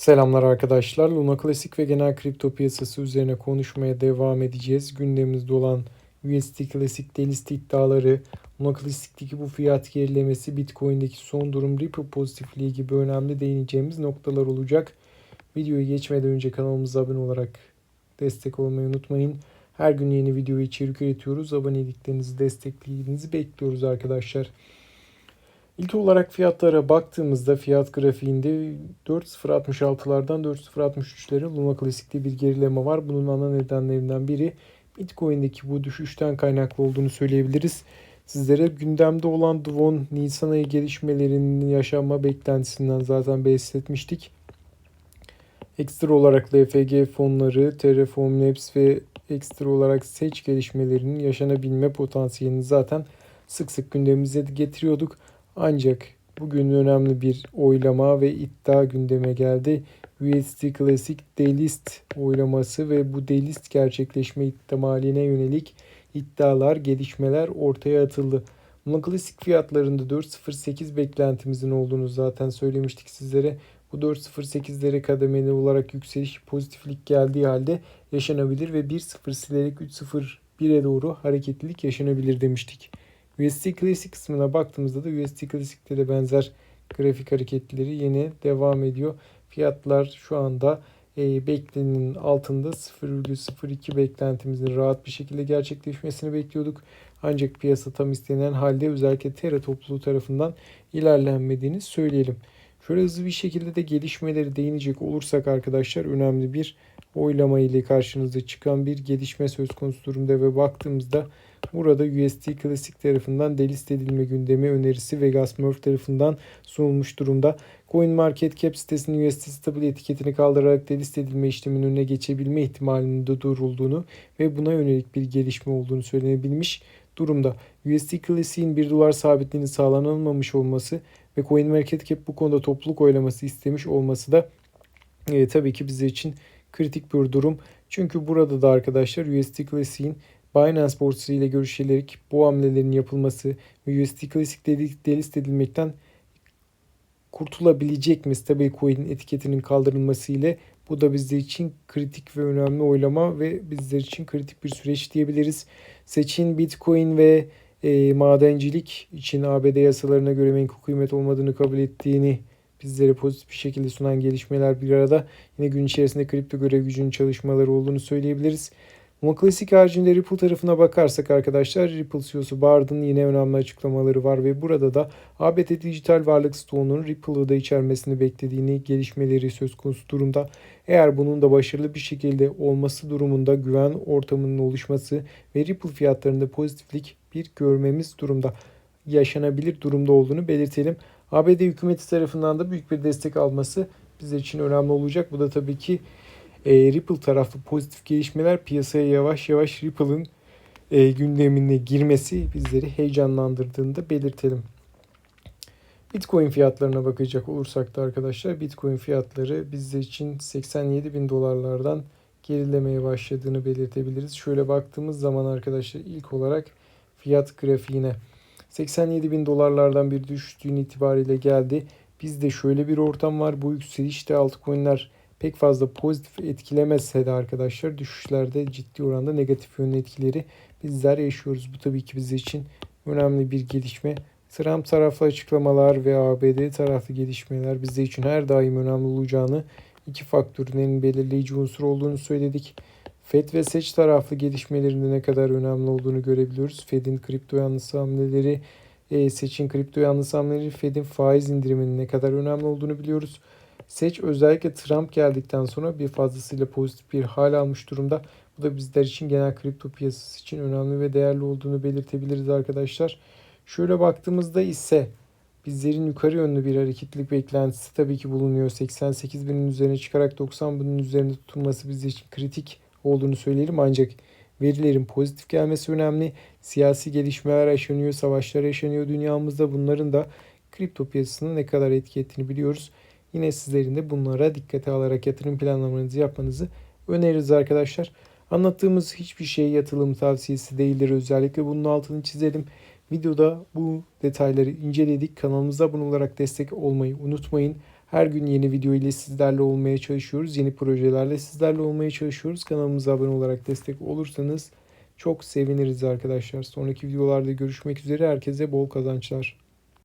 Selamlar arkadaşlar. Luna Klasik ve genel kripto piyasası üzerine konuşmaya devam edeceğiz. Gündemimizde olan USD Klasik delist iddiaları, Luna Klasik'teki bu fiyat gerilemesi, Bitcoin'deki son durum, Ripple pozitifliği gibi önemli değineceğimiz noktalar olacak. Videoya geçmeden önce kanalımıza abone olarak destek olmayı unutmayın. Her gün yeni video içerik üretiyoruz. Aboneliklerinizi, desteklerinizi bekliyoruz arkadaşlar. İlk olarak fiyatlara baktığımızda fiyat grafiğinde 4.066'lardan 4.063'lere Luna Classic'te bir gerileme var. Bunun ana nedenlerinden biri Bitcoin'deki bu düşüşten kaynaklı olduğunu söyleyebiliriz. Sizlere gündemde olan Dvon Nisan ayı gelişmelerinin yaşanma beklentisinden zaten bahsetmiştik. Ekstra olarak LFG fonları, Terraform Labs ve ekstra olarak seç gelişmelerinin yaşanabilme potansiyelini zaten sık sık gündemimize getiriyorduk. Ancak bugün önemli bir oylama ve iddia gündeme geldi. USD Classic delist oylaması ve bu delist gerçekleşme ihtimaline yönelik iddialar, gelişmeler ortaya atıldı. Buna klasik fiyatlarında 4.08 beklentimizin olduğunu zaten söylemiştik sizlere. Bu 4.08'lere kademeli olarak yükseliş pozitiflik geldiği halde yaşanabilir ve 1.0 silerek 3.01'e doğru hareketlilik yaşanabilir demiştik. USD Classic kısmına baktığımızda da USD Classic'te de benzer grafik hareketleri yine devam ediyor. Fiyatlar şu anda e, beklenenin altında 0,02 beklentimizin rahat bir şekilde gerçekleşmesini bekliyorduk. Ancak piyasa tam istenen halde özellikle Terra topluluğu tarafından ilerlenmediğini söyleyelim. Şöyle hızlı bir şekilde de gelişmeleri değinecek olursak arkadaşlar önemli bir oylama ile karşınıza çıkan bir gelişme söz konusu durumda ve baktığımızda Burada USD Klasik tarafından delist edilme gündemi önerisi Vegas Murph tarafından sunulmuş durumda. CoinMarketCap sitesinin USD Stable etiketini kaldırarak delist edilme işleminin önüne geçebilme ihtimalinin de durulduğunu ve buna yönelik bir gelişme olduğunu söylenebilmiş durumda. USD Classic'in 1 dolar sabitliğinin sağlanamamış olması ve CoinMarketCap bu konuda topluluk oylaması istemiş olması da e, tabii ki bize için kritik bir durum. Çünkü burada da arkadaşlar USD Classic'in Binance borsası ile görüşülerek bu hamlelerin yapılması ve USD Classic delist edilmekten kurtulabilecek mi stablecoin etiketinin kaldırılması ile bu da bizler için kritik ve önemli oylama ve bizler için kritik bir süreç diyebiliriz. Seçin Bitcoin ve e, madencilik için ABD yasalarına göre menkul kıymet olmadığını kabul ettiğini bizlere pozitif bir şekilde sunan gelişmeler bir arada yine gün içerisinde kripto görev gücünün çalışmaları olduğunu söyleyebiliriz. Ama klasik haricinde Ripple tarafına bakarsak arkadaşlar Ripple CEO'su Bard'ın yine önemli açıklamaları var ve burada da ABD dijital varlık stoğunun Ripple'ı da içermesini beklediğini gelişmeleri söz konusu durumda. Eğer bunun da başarılı bir şekilde olması durumunda güven ortamının oluşması ve Ripple fiyatlarında pozitiflik bir görmemiz durumda yaşanabilir durumda olduğunu belirtelim. ABD hükümeti tarafından da büyük bir destek alması bizler için önemli olacak. Bu da tabii ki e, Ripple taraflı pozitif gelişmeler piyasaya yavaş yavaş Ripple'ın e, gündemine girmesi bizleri heyecanlandırdığını da belirtelim. Bitcoin fiyatlarına bakacak olursak da arkadaşlar Bitcoin fiyatları bizler için 87 bin dolarlardan gerilemeye başladığını belirtebiliriz. Şöyle baktığımız zaman arkadaşlar ilk olarak fiyat grafiğine 87 bin dolarlardan bir düştüğün itibariyle geldi. Bizde şöyle bir ortam var. Bu yükselişte altcoin'ler pek fazla pozitif etkilemezse de arkadaşlar düşüşlerde ciddi oranda negatif yönlü etkileri bizler yaşıyoruz. Bu tabii ki bizim için önemli bir gelişme. Trump taraflı açıklamalar ve ABD taraflı gelişmeler bizler için her daim önemli olacağını iki faktörün en belirleyici unsur olduğunu söyledik. Fed ve seç taraflı gelişmelerinde ne kadar önemli olduğunu görebiliyoruz. Fed'in kripto yanlısı hamleleri, e, seçin kripto yanlısı hamleleri, Fed'in faiz indiriminin ne kadar önemli olduğunu biliyoruz. Seç özellikle Trump geldikten sonra bir fazlasıyla pozitif bir hal almış durumda. Bu da bizler için genel kripto piyasası için önemli ve değerli olduğunu belirtebiliriz arkadaşlar. Şöyle baktığımızda ise bizlerin yukarı yönlü bir hareketlilik beklentisi tabii ki bulunuyor. 88 binin üzerine çıkarak 90 binin üzerinde tutulması bizler için kritik olduğunu söyleyelim. Ancak verilerin pozitif gelmesi önemli. Siyasi gelişmeler yaşanıyor, savaşlar yaşanıyor dünyamızda. Bunların da kripto piyasasına ne kadar etki ettiğini biliyoruz. Yine sizlerin de bunlara dikkate alarak yatırım planlamanızı yapmanızı öneririz arkadaşlar. Anlattığımız hiçbir şey yatırım tavsiyesi değildir. Özellikle bunun altını çizelim. Videoda bu detayları inceledik. Kanalımıza abone olarak destek olmayı unutmayın. Her gün yeni video ile sizlerle olmaya çalışıyoruz. Yeni projelerle sizlerle olmaya çalışıyoruz. Kanalımıza abone olarak destek olursanız çok seviniriz arkadaşlar. Sonraki videolarda görüşmek üzere. Herkese bol kazançlar.